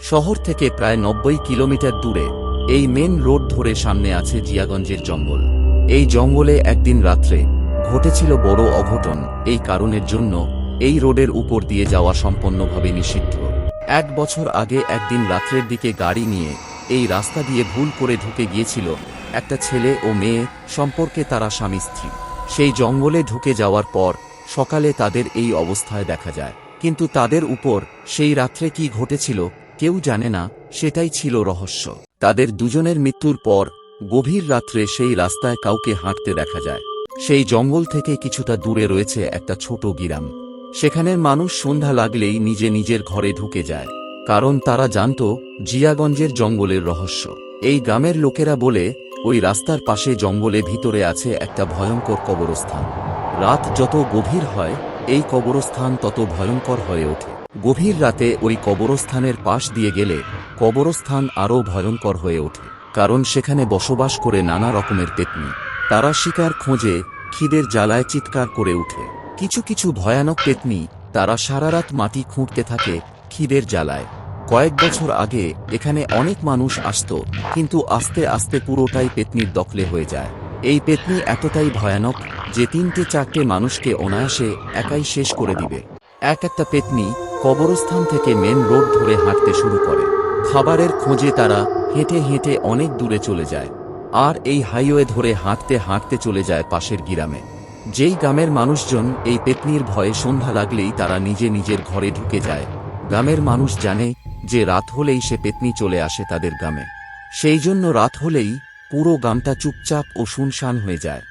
শহর থেকে প্রায় নব্বই কিলোমিটার দূরে, এই মেন রোড ধরে সামনে আছে জিয়াগঞ্জের জঙ্গল। এই জঙ্গলে একদিন রাত্রে ঘটেছিল বড় অঘটন, এই কারণের জন্য এই রোডের উপর দিয়ে যাওয়া সম্পূর্ণভাবে নিষিদ্ধ। এক বছর আগে একদিন রাত্রের দিকে গাড়ি নিয়ে এই রাস্তা দিয়ে ভুল করে ঢুকে গিয়েছিল একটা ছেলে ও মেয়ে, সম্পর্কে তারা স্বামী স্ত্রী। সেই জঙ্গলে ঢুকে যাওয়ার পর সকালে তাদের এই অবস্থায় দেখা যায়। কিন্তু তাদের উপর সেই রাত্রে কি ঘটেছিল কেউ জানে না, সেটাই ছিল রহস্য। তাদের দুজনের মৃত্যুর পর, গভীর রাত্রে সেই রাস্তায় কাউকে হাঁটতে দেখা যায়। সেই জঙ্গল থেকে কিছুটা দূরে রয়েছে একটা ছোট গিরাম। সেখানের মানুষ সন্ধ্যা লাগলেই নিজে নিজের ঘরে ঢুকে যায়। কারণ তারা জানত, জিয়াগঞ্জের জঙ্গলের রহস্য। এই গ্রামের লোকেরা বলে, ওই রাস্তার পাশে জঙ্গলে ভিতরে আছে একটা ভয়ঙ্কর কবরস্থান। রাত যত গভীর হয়, এই কবরস্থান তত ভয়ঙ্কর হয়ে ওঠে। গভীর রাতে ওই কবরস্থানের পাশ দিয়ে গেলে কবরস্থান আরও ভয়ঙ্কর হয়ে ওঠে, কারণ সেখানে বসবাস করে নানা রকমের পেতনি। তারা শিকার খোঁজে, খিদের জ্বালায় চিৎকার করে উঠে কিছু কিছু ভয়ানক পেতনি তারা সারারাত মাটি খুঁড়তে থাকে খিদের জ্বালায়। কয়েক বছর আগে এখানে অনেক মানুষ আসত, কিন্তু আস্তে আস্তে পুরোটাই পেতনির দখলে হয়ে যায়। এই পেতনি এতটাই ভয়ানক যে তিনটে চারটে মানুষকে অনায়াসে একাই শেষ করে দিবে। এক একটা পেতনি কবরস্থান থেকে মেন রোড ধরে হাঁটতে শুরু করে। খাবারের খোঁজে তারা হেঁটে হেঁটে অনেক দূরে চলে যায়। আর এই হাইওয়ে ধরে হাঁটতে হাঁটতে চলে যায় পাশের গ্রামে। যেই গ্রামের মানুষজন এই পেতনির ভয়ে সন্ধ্যা লাগলেই তারা নিজে নিজের ঘরে ঢুকে যায়। গ্রামের মানুষ জানে যে রাত হলেই সে পেতনি চলে আসে তাদের গ্রামে। সেই জন্য রাত হলেই পুরো গ্রামটা চুপচাপ ও শুনশান হয়ে যায়।